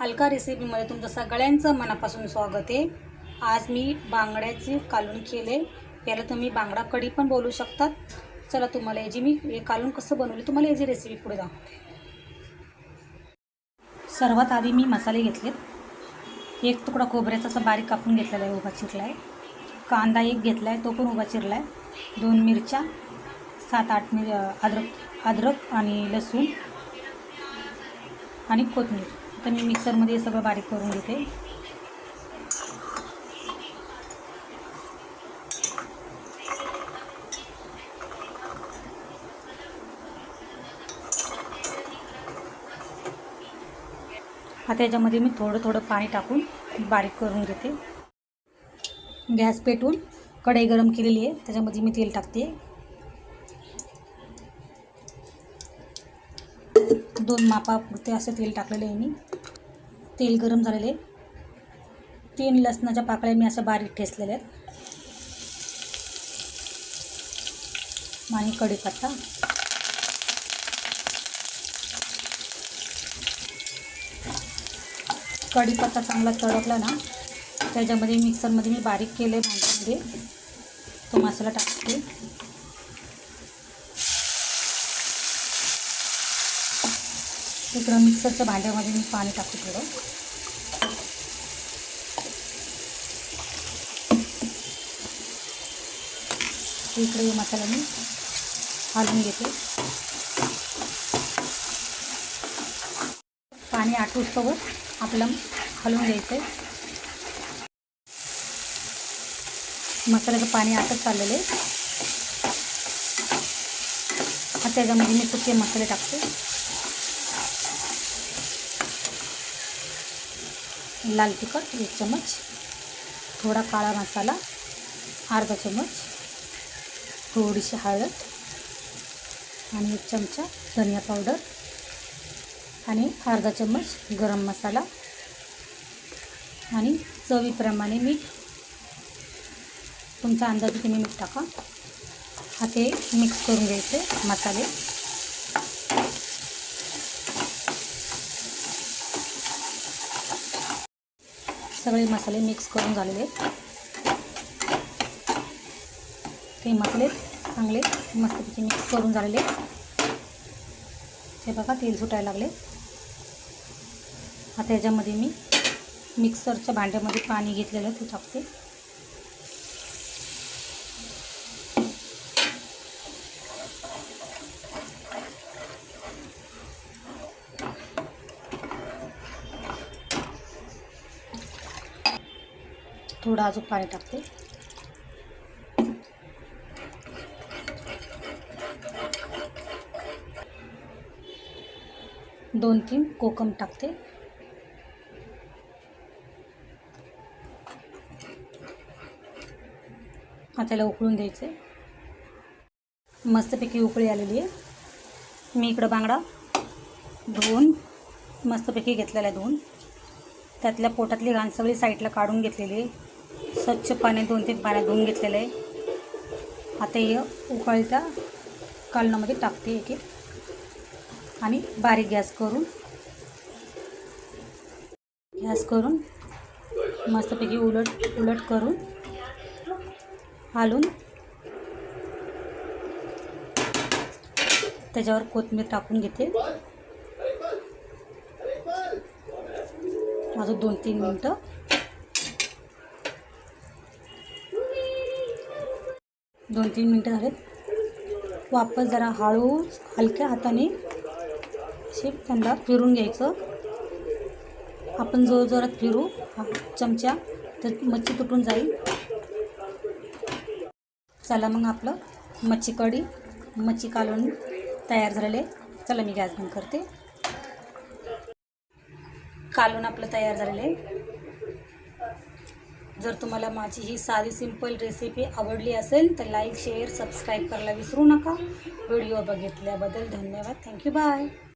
अलका रेसिपीमध्ये तुमचं सगळ्यांचं मनापासून स्वागत आहे. आज मी बांगड्याचे कालून केले. याला तुम्ही बांगडा कढी पण बोलू शकतात. चला तुम्हाला याची मी हे कालून कसं बनवले तुम्हाला याची रेसिपी पुढे दाखवते. सर्वात आधी मी मसाले घेतलेत. एक तुकडा खोबऱ्याचा असा बारीक कापून घेतलेला आहे उभा चिरला आहे कांदा एक घेतला आहे तो पण उभा चिरला आहे दोन मिरच्या सात आठ मिर अद्रक अद्रक आणि लसूण आणि कोथिंबीर. तर मी मिक्सरमध्ये सगळं बारीक करून घेते. आता याच्यामध्ये मी थोडं थोडं पाणी टाकून बारीक करून घेते. गॅस पेटून कढई गरम केलेली आहे त्याच्यामध्ये मी तेल टाकते. दोन मापापुरते असं तेल टाकलेलं आहे मी. तेल गरम झालेले. तीन लसणाच्या पाकळ्या मी अशा बारीक ठेचलेल्या आहेत. आणि कढीपत्ता. कढीपत्ता चांगला तडकला ना त्याच्यामध्ये मिक्सरमध्ये मी बारीक केले भांड्यामध्ये. तो मसाला टाकते. इकडं मिक्सरच्या भांड्यामध्ये मी पाणी टाकते थोडं इकडे हे मसाला मी हलवून घेते. पाणी आटूस्तोवर आपलं हलवून घ्यायचं आहे. मसाल्याचं पाणी आटत चाललेलं आहे. त्याच्यामध्ये मी सुके मसाले टाकते. लाल तिखट एक चमच. थोडा काळा मसाला अर्धा चमच. थोडीशी हळद. आणि एक चमचा धनिया पावडर. आणि अर्धा चम्मच गरम मसाला. आणि चवीप्रमाणे मीठ. तुमचा अंदाजे तुम्ही मीठ टाका? हा ते मिक्स करून घ्यायचे मसाले. सगळे मसाले मिक्स करून झालेले ते मसाले चांगले मस्तपैकी मिक्स करून झालेले हे बघा तेल सुटायला लागले. आता याच्यामध्ये मी मिक्सरच्या भांड्यामध्ये पाणी घेतलेलं ते टाकते. थोडं अजून पाणी टाकते. दोन तीन कोकम टाकते. आता त्याला उकळून द्यायचे मस्तपैकी उकळी आलेली आहे. मी इकडं बांगडा धुवून मस्तपैकी घेतलेला आहे धुवून. त्यातल्या पोटातली घाण सगळी साईडला काढून घेतलेली आहे. स्वच्छ पाण्यात दोन तीन पाण्यात धुवून घेतलेलं आहे. आता हे उकळत्या कालनामध्ये टाकते एक एक. आणि बारीक गॅस करून गॅस करून मस्तपैकी उलट उलट करून हालून त्याच्यावर कोथिंबीर टाकून घेते. अजून दोन तीन मिनटं दोन तीन मिनटं झालेत. वापस जरा हळूच हलक्या हाताने असे त्यांना फिरून घ्यायचं. आपण जोर जोरात फिरू. चमच्या चमचा तर मच्छी तुटून जाईल. चला मग आपलं मच्छी कढी मच्छी कालून तयार झालेले. चला मी गॅस बंद करते. कालून आपलं तयार झालेलं. आहे जर तुम्हाला माझी ही साधी सिंपल रेसिपी आवडली असेल तर लाईक शेअर सबस्क्राईब करायला विसरू नका. व्हिडिओ बघितल्याबद्दल धन्यवाद. Thank you bye